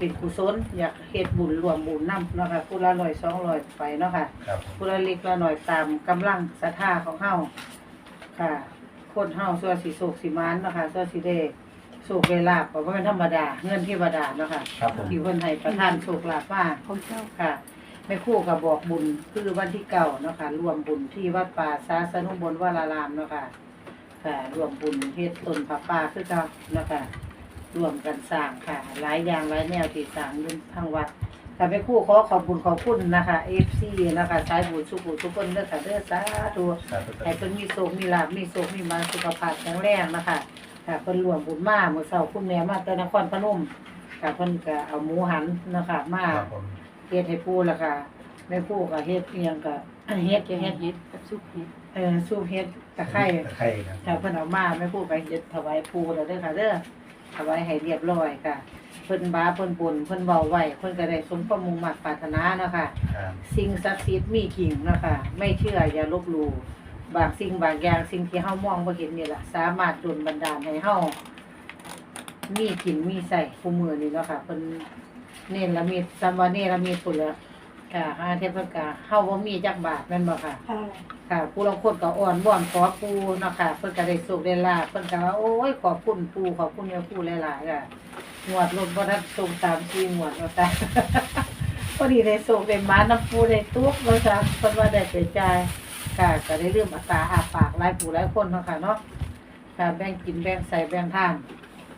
มีจิตใจอันเป็นกุศลอยากเฮ็ดบุญรวมบุญนํเนาะค่ะผู้ละร้อยสองร้อยไปเนาะค่ะครับผู้ละเล็กละน้อยตามกำลังศรัทธาของเฮาค่ะ คนเฮาส่วนสิโศกสิมานเนาะค่ะส่วนสิได้โศกได้ลาบก็บ่แม่นธรรมดา เงินเทวดาเนาะค่ะครับผมที่เพิ่นให้ประทานโชคลาภมาของเจ้าค่ะแม่ครู่ก็บอกบุญคือวันที่เก่าเนาะค่ะรวมบุญที่วัดป่าสาสนุบลวารารามเนาะค่ะค่ะรวมบุญเฮ็ดต้นผ้าป่าคือเก่าเนาะค่ะ รวมกันสร้างค่ะ หลายอย่างหลายแนวที่สร้างอยู่ทางวัดค่ะแม่ครู่ขอขอบบุญขอบคุณนะคะ FC นะคะสายบุญสุขุทุกคนเด้อค่ะเด้อสาธุสาธุให้เพิ่นมีโชคมีลาภมีโชคมีมาสุขภาพแข็งแรงนะคะค่ะเพิ่นรวมบุญมาเมื่อเช้าคุณแม่มาแต่นครพนมค่ะเพิ่นก็เอาหมูหันนะคะมาครับผมเฮ็ดให้ปูแล้วค่ะแม่ปูก็เฮ็ดเอียงก็เฮ็ดจะเฮ็ดเฮ็ดกับซุปเฮ็ดเออสู้เฮ็ดตะไคร้ตะไคร้ครับถ้าเพิ่นเอามาแม่ปูก็เฮ็ดถวายปูแล้วเด้อค่ะเด้อ ถวายให้เรียบร้อยค่ะ เพิ่นบาเพิ่นบุญเพิ่นเว้าไว้เพิ่นก็ได้สมความมุ่งมั่นปรารถนาเนาะค่ะ ครับสิ่งศักดิ์สิทธิ์มีจริงเนาะค่ะไม่เชื่ออย่าลบหลู่บางสิ่งบางอย่างสิ่งที่เฮามองบ่เห็นนี่ล่ะสามารถดลบันดาลให้เฮามีกินมีใส่คู่มือนี่เนาะค่ะเพิ่นเน้นละมีซัมวาเนละมีพุ่นละค่ะหาเทพเพิ่นก็เฮาบ่มีจักบาทแม่นบ่ค่ะ ค่ะ ค่ะผู้ลางคนก็อ่อนบ่อนขอปูเนาะค่ะ เพิ่นก็ได้สุขได้ลาภเพิ่นก็ว่าโอ้ยขอบคุณปูขอบคุณแม่ปูหลายๆค่ะงวดรถบ่ทันส่งตามที่งวดว่าแต่พอดีได้ส่งได้มาน้ำปูได้ตุ๊กแล้วจ้ะเพิ่นว่าได้ไปจ่ายค่ะก็ได้เรื่องอัตราอาปากหลายผู้หลายคนเนาะค่ะเนาะค่ะแบ่งกินแบ่งใส่แบ่งทาน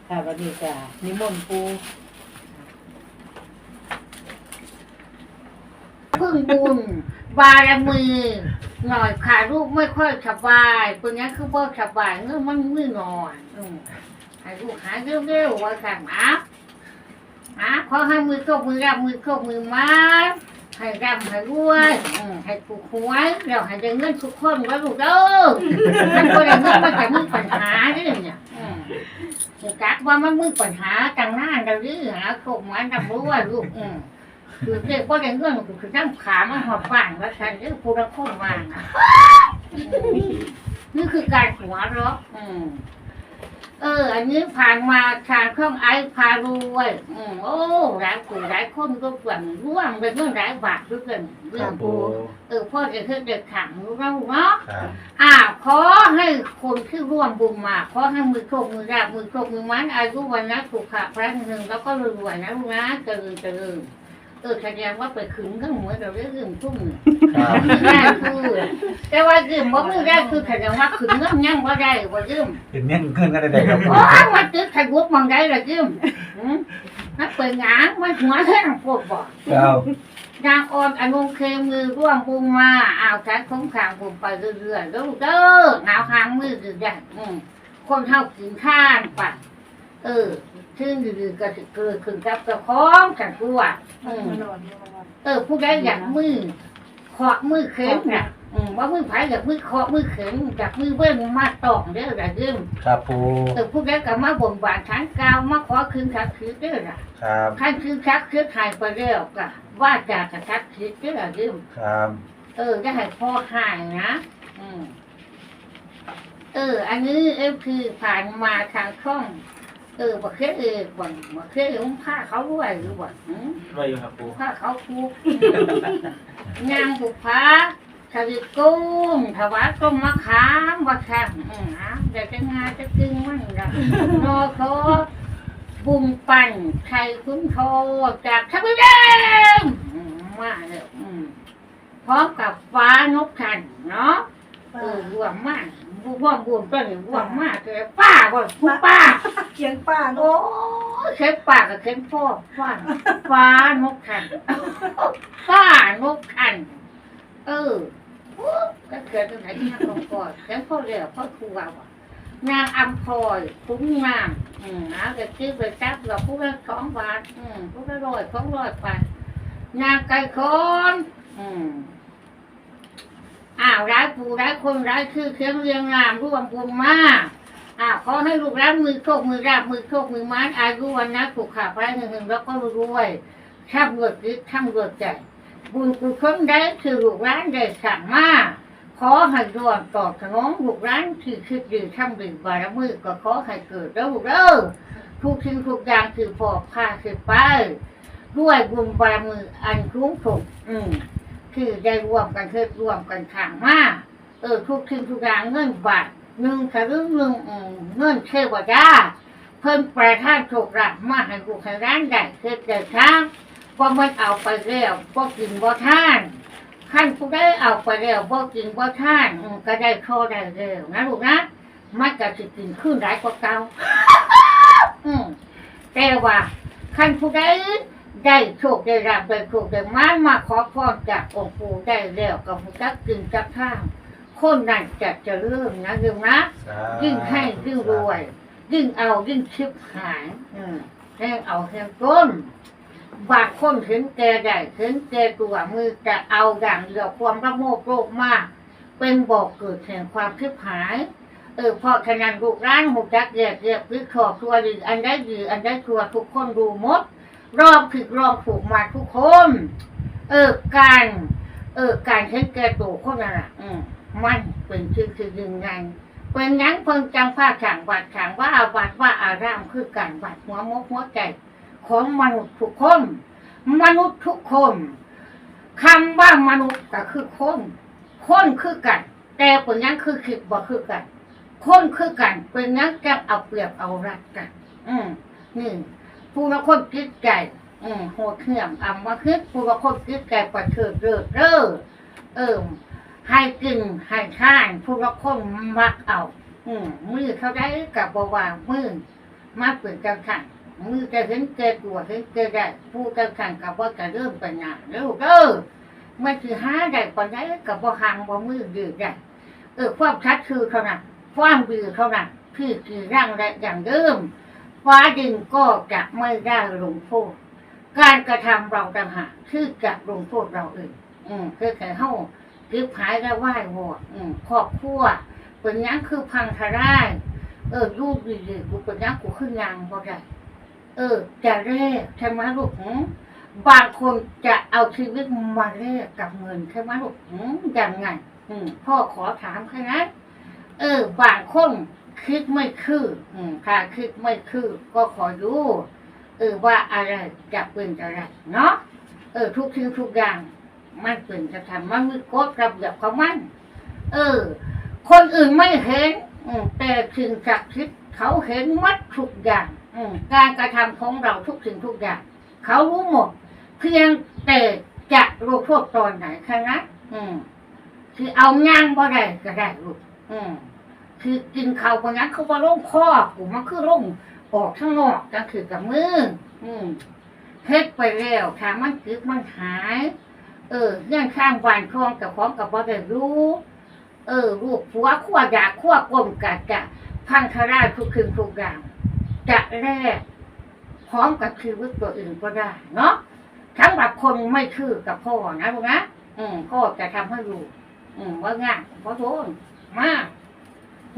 ค่ะวันนี้ก็นิมนต์ปูพึ่งบุญ บารมีหน่อยค่ะลูกไม่ค่อยสบายคนนี้คือบ่สบายเงื่อมันมือนอนอืมให้ลูกหายเร็วๆว่าค่ะหมาอะขอให้มือโชคมือรับมือโชคมือมาให้รำให้รวยอืมให้ถูกหวยเราให้ได้เงินทุกคนไว้ลูกเด้อมันก็ได้เงินมาจากมือปัญหาเด้อเนี่ยอืมคือกักว่ามันมือปัญหาจังหน้าเราดื้อหาโชคมันรับรู้ว่าลูกอืม คือเด็กก็ได้เงินคือนั่งขามันหอบฝังแล้วฉันนี่ผู้ละคนวางอะอืมนี่คือการหัวเราะอืมเออ อันนี้ผ่านมาทางเครื่องไอพารวยอืมโอ้หลายผู้หลายคนก็เปลี่ยนร่วมเป็นเรื่องหลายบาทด้วยกันเรื่องโอ้เออพ่อจะคือเด็กขังเราเนาะครับอ่าขอให้คนที่ร่วมบุญมาขอให้มือโชคมือราบมือโชคมือมันอายุวันนะสุขะพระหนึ่งแล้วก็รวยๆนะลูกนะเจริญเจริญเออแสดงว่าไปขึงข้างหัวเราเรื่องทุ่มครับได้คือแต่ว่ายืมบ่มือได้คือแสดงว่าขึงเงื่อนยังบ่ได้บ่ยืมเป็นเมี่ยงขึ้นกันได้ครับโอ้ยมันตึกไข่บุกมองได้ละจิ้มหืมนักเปิดงานมันหัวแท่งพวกบอกครับนางออนอนุเคมือร่วมบุงมาอ้าวฉันคงขางบุญไปเรื่อยๆแล้วเด้อหนาวหางมือดื้อได้อืมคนเท่ากินข้านไปเออ ซึ่งดื้อๆก็จะเกิดขึ้นกับเจ้าของฉันกลัวอืมมานอนมานอนเออผู้ใดอยากมือเคาะมือเข็มน่ะอืมว่ามือไผอยากมือเคาะมือเข็มจากมือเบิ้งมาตอกเด้อละจิ้มครับปูเออผู้ใดก็มาบ่นบานทางกาวมาขอคืนคักคืนเด้อล่ะครับคันคืนคักคืนหายไปแล้วก็ว่าจากกคักคืนเด้อล่ะยืมครับ เออจะให้พ่อหายนะอืมเออ อันนี้เอฟคือผ่านมาทางช่อง เออบ่เคยเออบ่บ่เคยเออผ้าเขาด้วยหรือบ่หืมรวยอยู่ครับปูผ้าเขาคูงามบุพาสลิดกุ้งถวายต้มมะขามว่าแค่บอืมอะเดี๋ยวจะงานจะกึ่งมันละโนโคบุ้งปั่นไข่คุ้นโทจากทัพเดิมอืมมาเลยอืมพร้อมกับฟ้านกขันเนาะเออรวมมาก รวมรวมก็เลยรวมมากเลยป้าก่อนคุณป้าเคียงป้าโอ้เนาะยเข็มปากกับเข็มพ่อฟ้าฟ้านกขันฟ้านกขัน เออปุ๊บก็เกิดตรงไหนที่นักลงก่อนเข็มพ่อเรียกพ่อครูว่าว่ะนางอัมพลอยคุ้งงามอืมเอาแต่ชื่อไปจับเราผู้ละสองบาทอืมผู้ละร้อยสองร้อยไปนางไก่คอนอืม อ้าวร้ายผู้ร้ายคนร้ายคือเคียงเรียงงามร่วมบุญมากอ่าวขอให้ลูกรับมือโชคมือราบมือโชคมือมัดอายุวันนะถูกขาพระหนึ่งหนึ่งแล้วก็รวยช่ำรวดยึดช่ำรวดใจบุญกุศลได้คือลูกร้านได้สั่งมาขอให้ดวงต่อสนองลูกร้านที่คิดดีทำดีบารมีก็ขอให้เกิดแล้วลูกเด้อทุกทิ้งทุกอย่างคือพอค่าคือไปด้วยบุญบารมีอันคุ้มสุขอืม คือได้รวมกันเทิดรวมกันขังมากเออทุกทิ้งทุกอย่างเงินบาทหนึ่งสลึงหนึ่งอืมเงินเทวดาเพิ่นประทานโชคลาภมาให้ลูกให้ร้านได้เกิดเกิดช้างว่ามันเอาไปแล้วก็กินบ่ท่านขั้นผู้ได้เอาไปแล้วบ่กินบ่ท่านก็ได้โชได้เร็วนะลูกนะมันก็จะกินขึ้นได้กว่าเก่าอืมแต่ว่าขั้นผู้ใด ได้โชคได้รับได้โชคได้มามาขอพรจากองค์ปู่ได้แล้วก็ผู้จักกินจักข้างคนนั้นจะเจะเริ่มนะเรื่องนะยิ่งให้ยิ่งรวย ยิ่งเอายิ่งชิบหายอืมแห้งเอาแห้งก้นบางคนเห็นแกได้เห็นแกตัวมือจะเอาอย่างเดียวความระโมกโลภมาก เป็นบอกเกิดแห่งความชิบหายเออเพราะฉะนั้นลูกร้านหูจักแยกแยกวิเคราะห์ตัวดีอันได้ดีอันได้ตัวทุกคนดูหมด รอบผิดรอบถูกมาทุกคน เออการ เออการเห็นแก่ตัวคนนั้นอะอืมมันเป็นชื่อคือยังไงเป็นยังเพิ่งจังผ้าฉางวัดฉางว่าอาวัดว่าอารามคือการวัดหัวมกหัวใจของมนุษย์ทุกคน มนุษย์ทุกคนคำว่ามนุษย์ก็คือคนคนคือกัน แต่เป็นยังคือคิดบ่คือกันคนคือกันเป็นยังจะเอาเปรียบเอารัดกัน อืมนี่ ผู้ละคนคิดใจอืมโหดเหี้ยมอำมาคิดผู้ละคนคิดใจประเสริฐเลิศเด้อเออให้กินให้ทานผู้ละคนมักเอา อืมมือเขาได้กับบวางมือมาเปิดกันขันมือจะเห็นเกตัวเห็นเกได้ผู้กันขันกับว่าจะเริ่มป็นงาเร็วเด้อมันคือหาได้ปานได้กับว่าหังว่ามือดื้อได้เออความชัดคือเท่านั้นความดื้อเท่านั้นคือคือร่างและอย่างเดิม ฟ้าดินก็จะไม่ได้ลงโทษการกระทำเราต่างหากคือจะลงโทษเราเองอืมคือแค่เฮาคือหายแล้วไหว้วอดอืมครอบครัวเป็นหยังคือพังทลายเออลูกดีๆกูเป็นหยังกูขึ้นยางบ่ได้เออจะแลกใช่ไหมลูกหืมบางคนจะเอาชีวิตมาแลกกับเงินใช่ไหมลูกหืมยังไง อืมพ่อขอถามแค่นั้นเออบางคน คิดไม่คืออืมถ้าคิดไม่คือก็ขอดูเออว่าอะไรจะเป็นอะไรเนาะเออ ทุกทิ้งทุกอย่างมันเป็นกระทำมันมีกฎระเบียบของมัน เออ คนอื่นไม่เห็น อืมแต่สิ่งศักดิ์สิทธิ์เขาเห็นมัดทุกอย่าง อืมการกระทำของเราทุกสิ่งทุกอย่าง เขารู้หมด เพียงแต่จะลงโทษตอนไหนแค่นั้นอืมคือเอาย่างบ่ได้ก็ได้ลูกอืม คือกินข้าวบางอย่างเขาว่าลงคอกูมันคือลงออกข้างนอกก็คือกับมือ อืมเฮ็ดไปแล้วถ้ามันกึกมันหาย เออเรื่องข้างบานคลองกับของกับบ่ได้รู้ เออลูกผัวขั้วดาขั้วกลมกัดจะพังทลายทุกคืนทุกอย่างจะแลกพร้อมกับชีวิตตัวอื่นก็ได้ เนาะทั้งแบบคนไม่คือกับพ่อนะลูกนะอืมพ่อจะทำให้ลูกอืมว่างายเพราะโทษมาก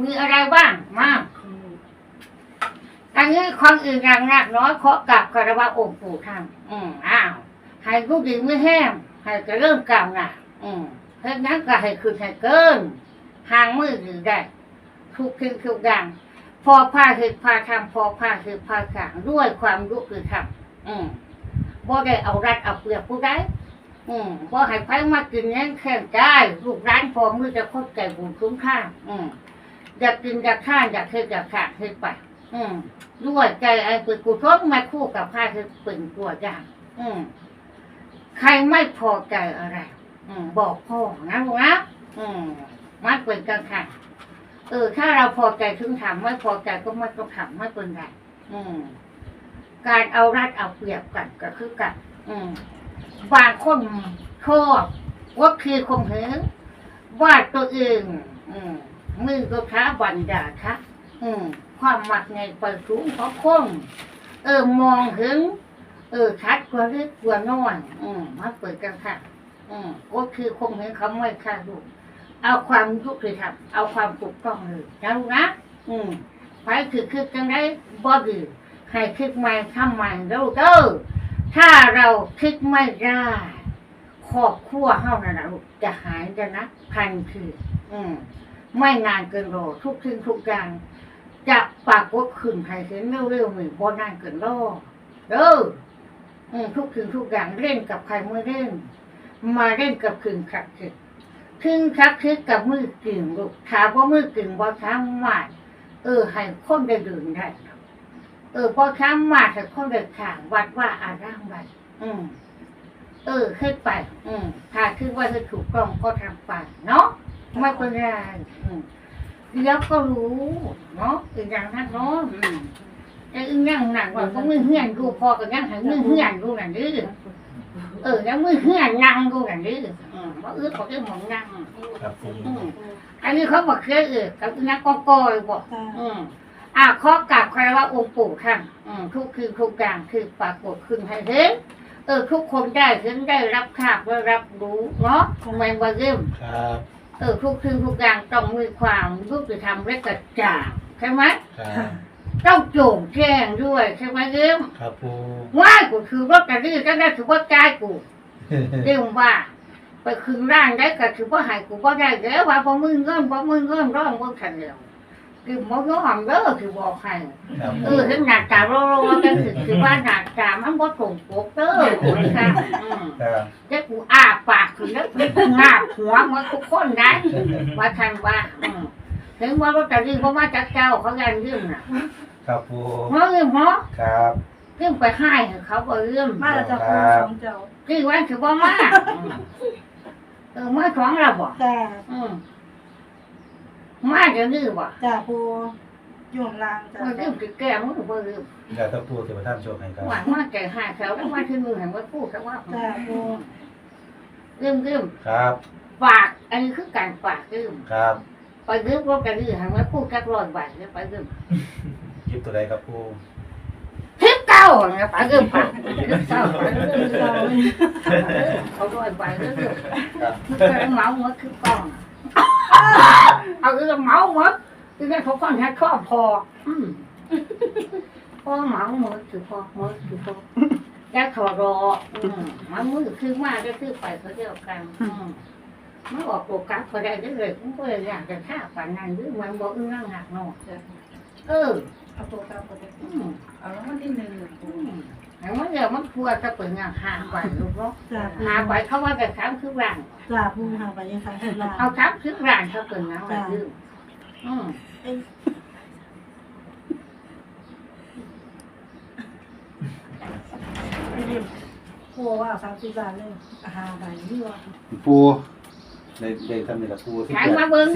มีอะไรบ้างมากอันนี้คนอื่นอย่างนักน้อยขอกลับคารวะองค์ปู่ท่านอืมอ้าวให้ลูกดีไม่แห้งให้จะเริ่มกล่าวหนักอืมเพราะนั้นก็ให้คืนให้เกินห่างมือถือได้ทุกทิ้งทุกอย่างพอผ้าเหตุผ้าทำพอผ้าเหตุผ้าขางด้วยความรู้คือทำอืมบ่ได้เอารัดเอาเปรียบผู้ใดอืมบ่ให้ไผมากินแย่งแข่งได้ลูกร้านพอมือจะเข้าใจบุญคุ้มค่าอืม อยากกินอยากทานอยากเฮ็ดอยากขาดเฮ็ดไป อืมด้วยใจไอ้ปืนกูทนมาคู่กับผ้าคือปืนตัวอย่างอืมใครไม่พอใจอะไร อืมบอกพ่อนะลูกนะอืมมันเป็นกันค่ะเออ ถ้าเราพอใจถึงทำไม่พอใจก็ไม่ต้องทำไม่เป็นไรอืม การเอารัดเอาเปรียบกันก็คือกัน อืมบางคนชอบว่าคือคงเห็นว่าตัวเอง อืม มือก็ท้าบันดาค่ะอืมความหมักในไปสูงเพราะคนเออมองถึง เออชัดกว่าเล็กกว่าน้อยอืมมาเปิดกันค่ะ อืมก็คือคงเห็นคำไม่ค่าดูกเอาความยุติธรรมเอาความถูกต้องเลยนะลูกนะอืมไปคือคือจังได้บ่ดีให้คิดใหม่ทำใหม่แล้วเด้อถ้าเราคิดไม่ได้ครอบครัวเฮานั่นนะลูกจะหายจะนะทันทีอืม ไม่นานเกินรอทุกสิ่งทุกอย่างจะปรากฏขึ้นให้เห็นเร็วๆมือบนนั่นเกินรอเด้ออทุกสิ่งทุกอย่างเล่นกับใครเมื่อเล่น มาเล่นกับคืนขักคือคืนขักคือกับมือกึ่งลูกถามว่ามือกึ่งบ่ช้ำมาดเออให้คนได้ดื่มได้เออพอช้ำมาดให้คนได้ข่างวัดว่าอารามไว้อืมเออขึ้นไป อืมถ้าคือว่าจะถูกต้องก็ทำไปเนาะ ไม่เป็นไรแล้วก็รู้เนาะอีกอย่างนั้นเนาะอืมแต่อีกอย่างหนักกว่าก็มือเฮียนดูพอกับยังหันมือเฮียนดูหนั่นดื้อเออแล้วมือเฮียนนั่งดูนั่นดื้อมว่าเออเขาเรียกหมองนั่งอันนี้เขาบอกเคยเออกับนักก็กอยบอกอืมอะข้อกราบใครว่าองค์ปู่ท่านทุกคือทุกอย่างคือปรากฏขึ้นให้เห็นเออทุกคนได้เห็นได้รับทราบและรับรู้เนาะทำไมว่าเริ่มครับ เออทุกคือทุกอย่างต้องมีความยุติธรรมและกระจ่างใช่ไหมครับต้องโจ่งแจ้งด้วยใช่ไหมเริ่มครับปูว่ากูคือรถกระดื้อก็ได้ถือว่าใจายกูเริ่มว่าไปคืนร่างได้ก็ถือว่าใหายกูก็ได้แล้วว่าพอมึงเงินพอมึงเงินร้องมึงขันเดียว คือมองย้อนเด้อคือบอกใครครับเอปูอถึงหนักตาโรโรกันถึงคือว่าหนักตามันบ่ตรงปกเด้อคนค่ะอืมครับเด็กกูอ้าปากคือแล้วกูงาบหัวมันทุกคนได้ว่าทันว่าอืมถึงว่ารถตะลีเพราะว่าจักเจ้าเขายันยืมน่ะครับปูเพราะยืมเพราะครับยืมไปให้เขาบ่ยืมมาแล้วจะปูสองเจ้าที่วันคือบ่มาอืมเออมาของเราบ่จ้าอืม มาเดี๋ยวนี้บ่จ้าปูอยู่ข้างล่างจ้ามันยืมคือแก้มึงบ่ยืมเดี๋ยวถ้าปูจะมาท่านโชคให้ครับหวังว่าแก่หาเขาแล้วว่าที่มือเห็นว่าพูดแต่ว่าจ้าปูยืมยืมครับฝากอันนี้คือการฝากยืมครับไปยืมรถกันยืมเห็นว่าพูดจักร้อยบาทเนี่ยไปยืมยิบตัวใดครับปูทิปเก้าเนี่ยไปยืมฝากทิปเก้าเขาร้อยบาทเนี่ยยืมครับคือการเหมาหมดคือกล้อง เอาคือเหมาหมดคือการเขาฟังแค่ข้อพออืมพอเหมาหมดคือพอหมดคือพอแค่ขอรออืมมันมือคือมาได้คือไปเขาเดียวกันอืมมันออกโปรกรมก็ได้ได้เลยมันก็เลยอยากจะฆ่าฝันนั้นหรือมันบอกอึ้งนั่งหักนอกเออเอาตัวตามปกติอืมเอาแล้วมันที่หนึ่งอืม แต่ว่าเดี๋ยวมันควรจะเปิดงานหาไปลูกเนาะจ้าปูหาไปเขาว่าแต่สามคือร่างจ้าปูหาไปยังค่ะข้างล่างเอาสามคือร่างเขาเปิดงานมาดื้ออืมไม่ได้ปูว่าสามสิบบาทเลยหาใบนี่ว่าปูในในทำนี่ละปูสิบแปด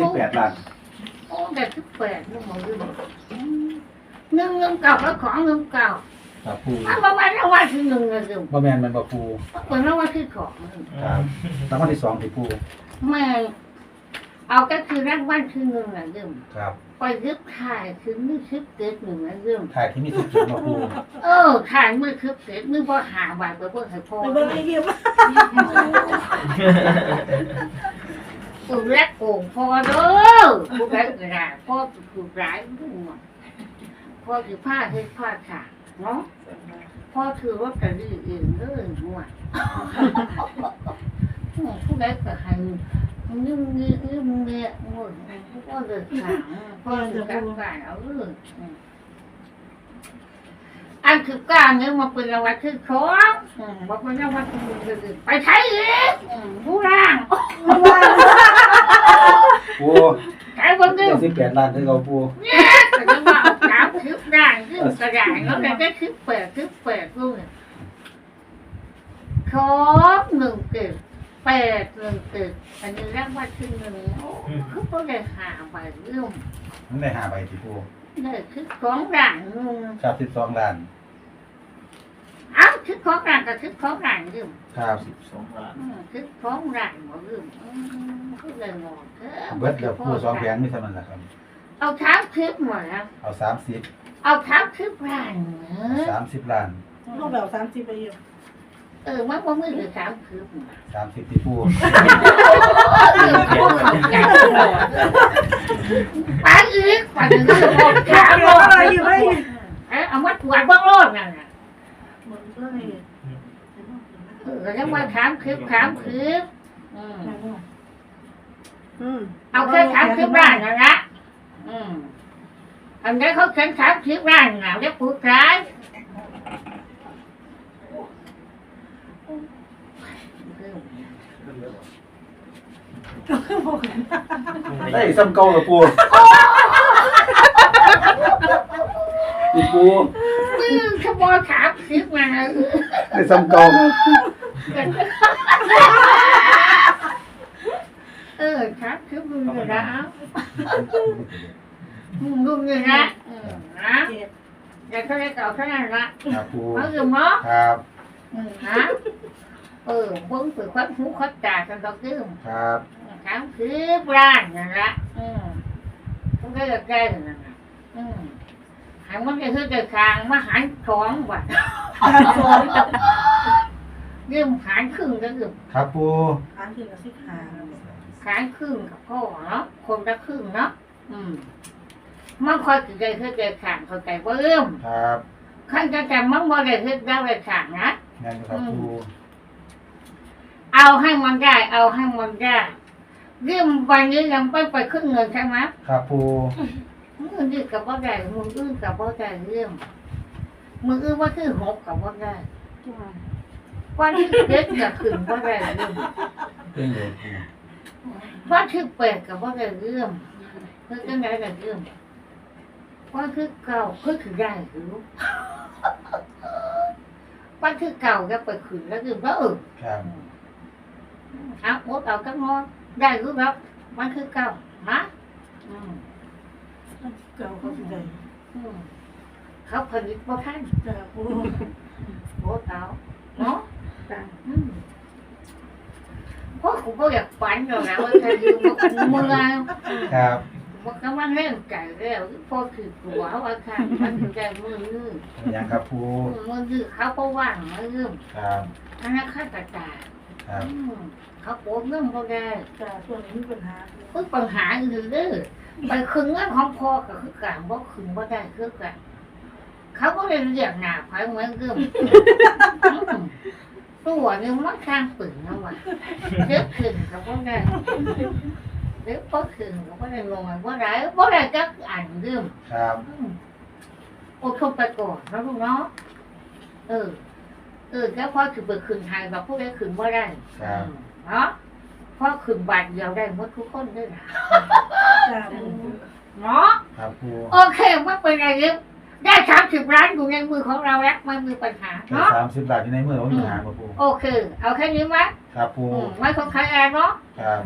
สิบแปดล้านโอ้แต่คือแปดลูกมันดื้ออืมหนึ่งเงินเก่าแล้วของเงินเก่า ครับปูอันประมาณนั้นว่าคือหนึ่งเงินเดิมบ่แมนมันบ่ปูเปิดแล้วว่าคือของครับรางวัลที่สองที่ปูแม่เอาก็คือรักบ้านคือหนึ่งเงินเดิมครับไปยึดถ่ายคือมือคลิปเกิดหนึ่งเงินเดิมถ่ายที่มีสิบเจ็ดมาปูเออถ่ายมือคลิปเกิดมือพอหาบาทไปเพื่อให้พ่อไปเบิ่งไอ้เหี้ยมากูแรกโกงพ่อเด้อกูแรกกระดาษพ่อถูกร้ายมึงว่ะพ่อถือผ้าเฮ็ดผ้าขาด เนาะพ่อถือรถกระดิ่งเองเด้อมั่วอืมผู้ใดก็ให้นึ่งนี่นึ่งเนี่ยหมดพ่อเดือดขาพ่อถือการการเอาเรื่องอืมอันคือการเนี่ยมาเป็นรางวัลคือของอืมบอกเป็นรางวัลคืออื่นไปใช้เองอืมผู้ร่างปูใช้คนเดียวสิบแปดล้านที่เราปูเนี่ยแต่จะมา เอาสามคลิปได้ขึ้นกระด่าษแล้วแต่ได้คลิปแปดคลิปแปดลูกเนี่ยครบหนึ่งเกิดแปดหนึ่งเกิดอันนี้เรียกว่าชื่อหนึ่งโอ้คือก็ได้หาใบเรื่องมันได้หาใบที่ปูได้คือของด่านหนึ่งครับสิบสองล้านเอ้าคือของด่านกับคือของด่านเรื่องครับสิบสองล้านคือของด่านหมดเรื่มก็เลยหมดเบิดแล้วปูสองแผงไม่เท่านั้นแหละครับ เอาเท้าคลิปหมดแล้วเอาสามสิบเอาเท้าคลิปด่านเหมือนสามสิบล้านลูกแบบสามสิบไปอยู่เออมันว่ามือถือสามคืบสามสิบที่ปูเออเขาเข้าใจไปอีกไปถึงจะบอกถามเอาว่าอะไรอยู่ไม่เออเอามาตรวจเบื้องโลดนั่นน่ะหมดก็เลยเออแล้วมาถามคืบถามคืบอืมอืม เอาแค่ถามคืบได้นั่นละอืม อันนี้เขาเขียนสามสิบล้านหนาวจะพูดร้ายได้ซ้ำเก่าละปูอีปูมือขโมยสามสิบมาได้ซ้ำเก่าเออครับคือมึงเลยนะมึงมึงเลยนะเออนะเจ็ดอย่าเท่าไรเก่าเท่านั้นละครับปูเอาอยู่เนาะครับอืมนะเออเพิ่งฝึกความหูความตากันดอกดื้อครับถามคือร้านนั่นละอืมต้องได้กับแกนั่นน่ะอืมหางมันจะคือจะคางมาหันสองบาทสองยืมหันครึ่งก็ยืมครับปูอันคือกับสิบห้าค รับหันครึ่งกับพ่อเนาะคนละครึ่งเนาะอืมมันคอยคือใจคือใจขางเข้าใจว่าเริ่มครับขั้นจะจำมันบ่ได้คือได้ไปขางนะงานอยู่ครับปูเอาให้มันได้ เอาให้มันได้ยืมวันนี้ยังไม่ไปขึ้นเงินใช่ไหมครับปูมือนี่กับว่าได้มืออื่นกับว่าได้เรื่องมืออื่นว่าคือหกกับว่าได้ว่าที่เจ็ดกับขึ้นว่าได้เรื่องเป็นเลยปู ว่าที่แปดกับว่าได้เรื่องคือจังไดได้เรื่องว่าคือเก่าคือคือได้หรือว่าคือเก่าก็ไปขึ้นแล้วคือว่าเออครับเอาหมดเอากันงอนได้หรือครับมันคือเก่านะอืมเก้าเขาสิได้อืมเขาผลิตบ่ทันจ้าปูโบเตาเนาะจ้าอืม เพราะผมก็อยากฝันอยู่แล้วว่าจะอยู่มาเป็นเมืองครับมันก็ว่าเล่นไก่แล้วพ่อคือหัวว่าค่ะมันถึงได้มือมือเป็นยังครับปูมือมือเขาก็ว่างมือครับอันนั้นข้าตาตาครับอืมเขาโกงเงินเขาได้จ้าช่วงนี้มีปัญหาเพิ่งปัญหาอื่นเด้อไปคืนเงินของพ่อก็คือการบ่คืนบ่ได้คือกันเขาก็เลยเรียกหน้าไผเหมือนเดิมอืม ตัวนี่มันข้างปืนนะวะเด็กขึ้นก็บ่ได้เด็กบ่ขึ้นก็บ่ได้ลงมาบ่ได้บ่ได้จักอันเดิมครับอืมอดทนไปก่อนนะลูกเนาะเออ เออแล้วพ่อคือไปขึ้นไทยแบบพวกได้ขึ้นบ่ได้ครับอืมเนาะพ่อขึ้นบาทเดียวได้หมดทุกคนเลยนะจ้าปูเนาะครับปูโอเคไม่เป็นไรเยอะ ได้สามสิบล้านอยู่ในมือของเราแล้วไม่มีปัญหาแต่เนาะสามสิบบาทอยู่ในมือของมีหางครับปูโอเค เอาแค่นี้ไหมครับปูอืมไม่ของใครแอนเนาะ ครับ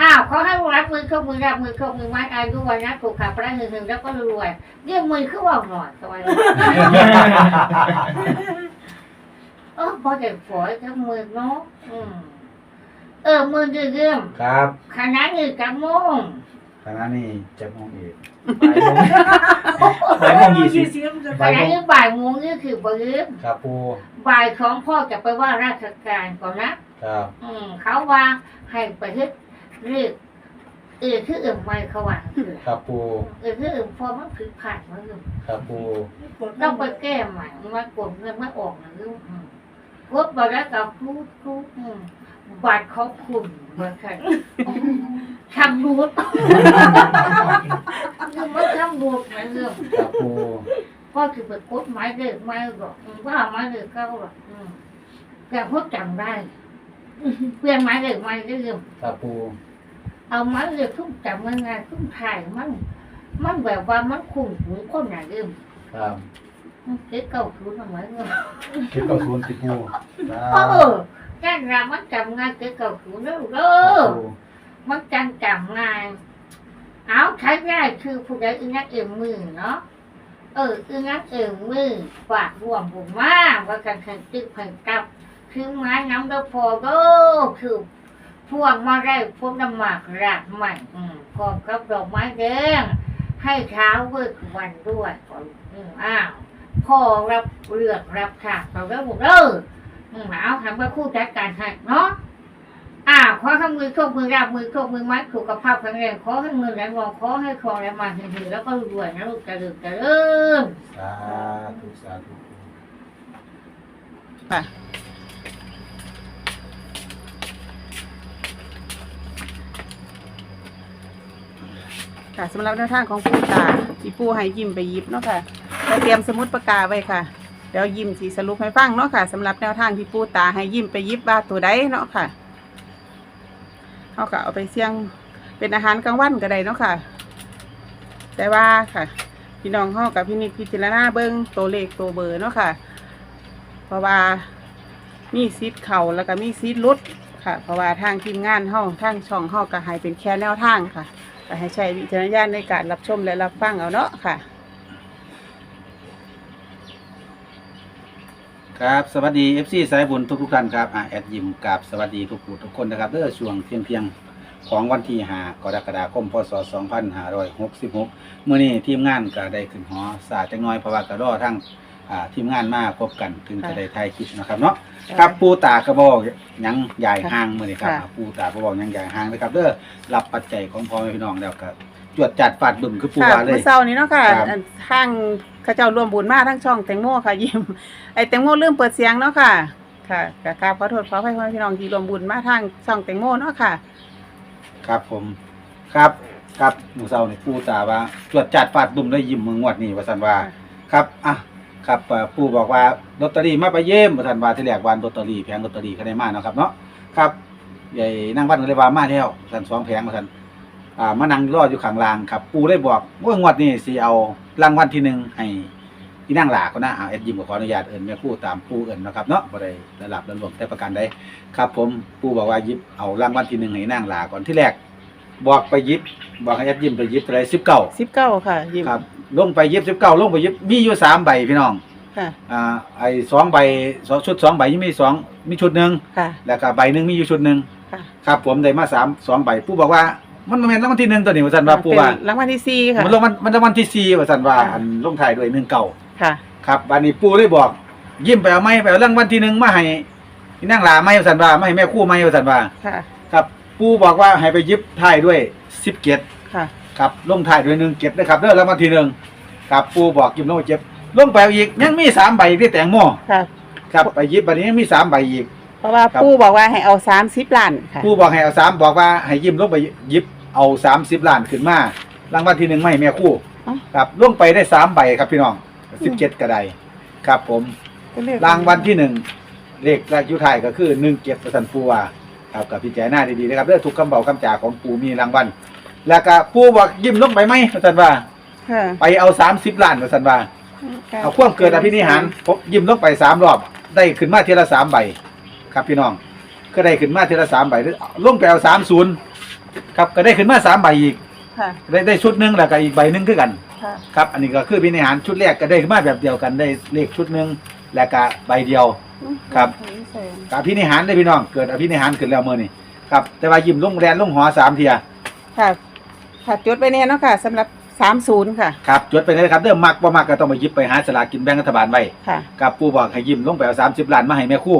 อ้าวขอให้รับมือเข้ามือรับมือเข้ามือไม้อายุวันนะถูกขับประหนึ่งหนึ่งแล้วก็รวยเยี่ยมมือขึ้นว่าหน่อยสวัสดีเออพอจะฝอยทั้งมือเนาะอืมเออมือเยี่ยมครับขนาดนี้กับโมง คณะนี้เจ็ดโมงอีกไปโมงยี่สิบสิบจะขนาดนี้บ่ายโมงนี่คือบ่ลืมครับปูบ่ายของพ่อจะไปว่าราชการก่อนนะ ครับอืม เขาว่าให้ไปเฮ็ดเรียกเออคืออื่นไม่เขาว่าคือครับปูเออคืออื่นพอมันผิดพลาดมันอยู่ครับปูต้องไปแก้ใหม่มากดเงินมาออกนะลูกอืมกดมาแล้วกับครูครูอืมบัตรของคุณเหมือนกัน ทำรูดคือมันทำรูดนะเรื่องครับปูพ่อคือไปกดไม้เด็กไม้หรอกอืมว่าไม้เด็กเก้าหรอกแต่พ่อจำได้เปลี่ยนไม้เด็กไม้เรื่องครับปูเอาไม้เด็กทุ่มจำมันไงทุ่มถ่ายมันมันแบบว่ามันคุ้มหูคนไหนเรื่องครับเจ๊เก่าทุนทำไมเงี้ยคิดกับศูนย์ติปูครัเออแก่รามันจำงานเจ๊เก่าทุนแล้วเด้อ มันจังจำงานเอาใช้ได้คือผู้ใดอึนักเอ็มมือเนาะเอออึนักเอ็มมือฝากรวมผมมากว่ากันทันตึกพันกับคือไม้น้ำดอกพอก็คือพวงมาได้พวงน้ำหมากรากใหม่อืมพร้อมกับดอกไม้แดงให้เช้าเวิร์กวันด้วยอืมอ้าวพ่อรับเลือกรับฉากเราแล้วหมดเด้ออืมเอาทำไปคู่จัดการให้เนาะ ขอให้มือโชคมือราบมือโชคมือไม้สุขภาพแข็งแรงขอให้มือแรงรองขอให้คอแรงมาเห็นๆแล้วก็รวยนะลูกเจริญเจริญสาธุสาธุค่ะค่ะสำหรับแนวทางของผู้ตาที่ปูให้ยิ้มไปยิบเนาะค่ะแล้วเตรียมสมุดปากกาไว้ค่ะเดี๋ยวยิ้มสีสรุปให้ฟังเนาะค่ะสำหรับแนวทางที่ปูตาให้ยิ้มไปยิบว่าตัวใดเนาะค่ะ เขาก็เอาไปเสี่ยงเป็นอาหารกลางวันก็ได้เนาะค่ะ แต่ว่าค่ะ พี่น้องเขากับพี่นิจพิจารณาเบิ้งตัวเลขตัวเบอร์เนาะค่ะ เพราะว่ามีซีดเข่าแล้วก็มีซีดลุดค่ะ เพราะว่าทางทีมงานห้องทางช่องห้องก็ให้เป็นแค่แนวทางค่ะก็ให้ใช้วิจารณญาณในการรับชมและรับฟังเอาเนาะค่ะ ครับสวัสดี FC สายบุญทุกทุกๆท่านครับอ่าแอดยิมกับสวัสดีทุกผู้ทุกคนนะครับเด้อช่วงเที่ยงเที่ยงๆของวันที่5กรกฎาคมพศ 2566มื้อนี้ทีมงานก็ได้ขึ้นหอสาจังน้อยเพราะว่าก็รอทั้งอ่าทีมงานมาพบกันถึงจะได้ถ่ายคลิปนะครับเนาะ ครับปูตากระบอกหยังใหญ่ห้างมื้อนี้ครับค่ะอ่าปูตากระบอกหยังใหญ่ห้างนะครับเด้อรับปัจจัยของพ่อแม่พี่น้องแล้วก็จวดจัดฟาดบึ้มคือปูค่ะว่าเลเมื่ย อเช้านี้เนาะค่ะครับ อันทางเข้าเจ้าร่วมบุญมาทั้งช่องแตงโมค่ะยิ้มไอ้แตงโมลืมเปิดเสียงเนาะค่ะ ค่ะกราบขอโทษขออภัยพ่อแม่พี่น้องที่ร่วมบุญมาทางช่องแตงโมเนาะค่ะ ครับผม ครับครับหมูเซาเนี่ยปูตาว่าตรวจจัดฟาดบุ้มได้ยิ้มมืองวดนี่ว่าสันว่าครับอะครับเอ่อปู่บอกว่าลอตเตอรี่มาไปเยี่ยมว่าสันว่าที่แรกวันลอตเตอรี่แผงลอตเตอรี่ก็ได้มาเนาะครับเนาะครับใหญ่นั่งวันก็เลยว่ามาแล้วสันสองแผงว่าสัน อ่ามานั่งรออยู่ข้างล่างครับ ปู่ได้บอกว่างวดนี้สิเอารางวัลที่หนึ่งให้ที่นั่งหลาก็นะอ่าเอ็ดยิมก็ขออนุญาตเอิญแม่ครู่ตามปู่เอิญนะครับเนาะบ่ได้ระดับระลวงแต่ประการใดครับผมปู่บอกว่าหยิบเอารางวัลที่หนึ่งให้นั่งหลาก่อนที่แรก บอกไปหยิบ บอกให้ยัดยิ้มไปหยิบอะไรสิบเก้าสิบเก้าค่ะยิ้มครับ ลงไปหยิบสิบเก้าลงไปหยิบมีอยู่สามใบพี่น้องค่ะอ่าไอ้สองใบสองชุดสองใบยังมีสองมีชุดหนึ่งค่ะแล้วก็ใบหนึ่งมีอยู่ชุดหนึ่งค่ะครับผมได้มาสามสองใบปู่บอกว่า มันมันเป็นรางวัลที่หนึ่งตัวนี้ว่าสันว่าปู่ว่า เป็นรางวัลที่สี่ค่ะ มันลงมันมันรางวัลที่สี่ว่าสันว่าค่ะอันลงท้ายด้วยหนึ่งเก้าค่ะ ครับวันนี้ปู่ได้บอก ยิ้มไปเอาไม้ไปเอารางวัลที่หนึ่งมาให้ที่นั่งหลาไม้ว่าสันว่าไม่ให้แม่คู่ไม้ว่าสันว่า ค่ะ ครับปู่บอกว่าให้ไปหยิบท้ายด้วยสิบเกตค่ะ ครับลงท้ายด้วยหนึ่งเก็บนะครับเด้อแล้วมาทีหนึ่งครับปูบอกยิมลงไปเก็บลงไปเอาอีกยังมีสามใบที่แตงโมค่ะ ครับไปหยิบบัดนี้ยังมีสามใบอีก เพราะว่าครับ ปู่บอกว่าให้เอาสามสิบล้านค่ะ ปูบอกให้เอาสามบอกว่าให้ยิมลงไปหยิบ เอาสามสิบล้านขึ้นมารางวัลที่หนึ่งไม่แม่คู่ อ๋อ ครับลงไปได้สามใบครับพี่น้องสิบเจ็ดกระไดครับผมรางวัลที่หนึ่งเลขรายยุทายก็คือหนึ่งเก็บประสันปูว่าครับกับพี่แจหน้าดีๆนะครับเด้อทุกคำเบาคำจ่าของปูมีรางวัลแล้วก็ปูบอกยิ้มลงไปไหมประสันว่า ค่ะไปเอาสามสิบล้านประสันว่าเอาความเกิดอภินิหารผมยิ้มลงไปสามรอบ ได้ขึ้นมาเทละสามใบครับพี่น้องก็ได้ขึ้นมาเทละสามใบหรือลงไปเอาสามศูนย์ ครับก็ได้ขึ้นมาสามใบอีกค่ะ ได้ได้ชุดหนึ่งแล้วก็อีกใบหนึ่งคือกัน ค่ะ ครับอันนี้ก็คือพินิหารชุดแรกก็ได้ขึ้นมาแบบเดียวกันได้เลขชุดหนึ่งแล้วก็ใบเดียว ครับกับพินิหารได้พี่น้องเกิดอภินิหารขึ้นแล้วเมื่อนี้ครับแต่ว่ายิ้มลงแรนลงหอสามเทียค่ะ ค่ะจดไปเนี่ยเนาะค่ะสำหรับสามศูนย์ค่ะ ครับจดไปเลยครับเริ่มมักบ่มักก็ต้องไปหยิบไปหาสลากกินแบ่งรัฐบาลไว้ค่ะครับปู่บอกให้ยิ้มลงไปเอาสามสิบล้านมาให้แม่คู่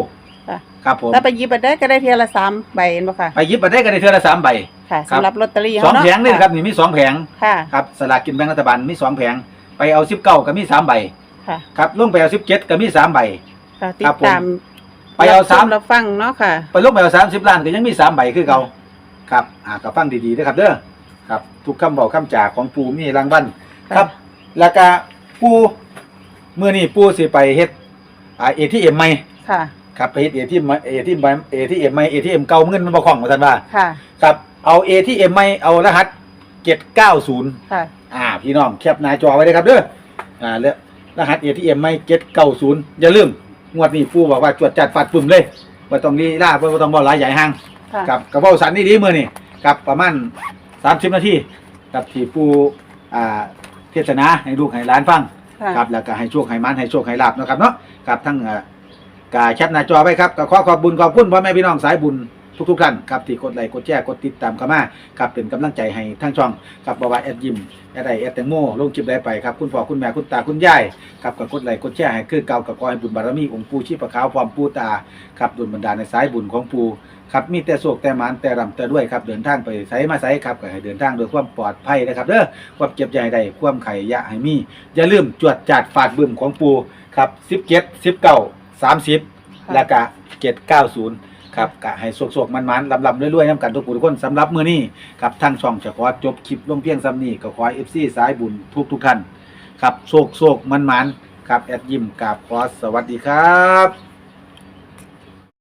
ค่ะครับผมแล้วไปหยิบไปได้ก็ได้เทียละสามใบเห็นบ่ค่ะ ไปหยิบมาได้กันในเทือละสามใบ ค่ะครับ สำหรับลอตเตอรี่สองเาเนาะแผงนี่นะครับนี่มีสองแผงค่ะครับสลากกินแบ่งรัฐบาลมีสองแผงไปเอาสิบเก้าก็มีสามใบค่ะครับลงไปเอาสิบเจ็ดก็มีสามใบ ค่ะติครัดบผมตามไปเอาสามรับฟังเนาะค่ะ ไปลงไปเอาสามสิบล้านก็ยังมีสามใบคือเก่าครับอ่าก็ฟังดีๆนะครับเด้อครับ ทุกคำบอกคำจ่าของปูมีรางวัลค่ะครับ แล้วก็ปูเมื่อนี้ปูสิไปเฮ็ดอ่าเอทีเอ็มใหม่ ค่ะ ครับไปเฮ็ดเอทีเอ็มเอทีเอ็มเอทีเอ็มใหม่เอทีเอ็มเก่าเงินมันบ่คล่องว่าซั่นว่าค่ะ ครับเอาเอทีเอ็มใหม่เอารหัส790ค่ะ อ่า พี่น้องแคปหน้าจอไว้เลยครับเด้ออ่าแล้วรหัส ATM ไม่เก็ตเก้าศูนย์อย่าลืมงวดนี้ปู่บอกว่าจวดจัดฟาดปุ่มเลยว่าต้องลีลาว่าต้องบ่หลายใหญ่ห้างค่ะ กับกระเป๋าสันนี่ดีมือนี่กับประมาณ30นาทีกับที่ปู่อ่าเทศนาให้ลูกให้หลานฟัง ค่ะ ครับแล้วก็ให้โชคให้มันให้โชคให้ลาบเนาะครับเนาะครับทั้งอ่า กาแคปหน้าจอไว้ครับก็ขอขอบบุญขอบคุณพ่อแม่พี่น้องสายบุญทุกๆท่านครับที่กดไลค์กดแชร์กดติดตามเข้ามาครับเป็นกำลังใจให้ทั้งช่องครับบว่าแอดยิมแอดไอแอดแตงโมลงคลิปได้ไปครับคุณพ่อคุณแม่คุณตาคุณยายครับกับกดไลค์กดแชร์ให้คือเก่ากับกอยบุญบารมีองค์ปู่ชีพขาวพร้อมปู่ตาครับดุลบรรดาในสายบุญของปู่ครับมีแต่โศกแต่หมานแต่รำแต่ด้วยครับเดินทางไปไสมาไสครับก็ให้เดินทางโดยความปลอดภัยนะครับเด้อความเจ็บใจใดความไข่ยะให้มีอย่าลืมจวดจัดฟาดบึ้มของปู่ครับ17 19 30แล้วก็790ครับกะให้โศกๆมันๆลำๆรวยๆนํกันทุกผู้ทุกคนสำหรับมื้อนี้กับทางช่องจะขอจบคลิปลงเพียงซ้ำนี้ก็ขอให้ FC สายบุญทุกๆท่านครับโศกๆมันๆครับแอดยิมกับขอสวัสดีครับ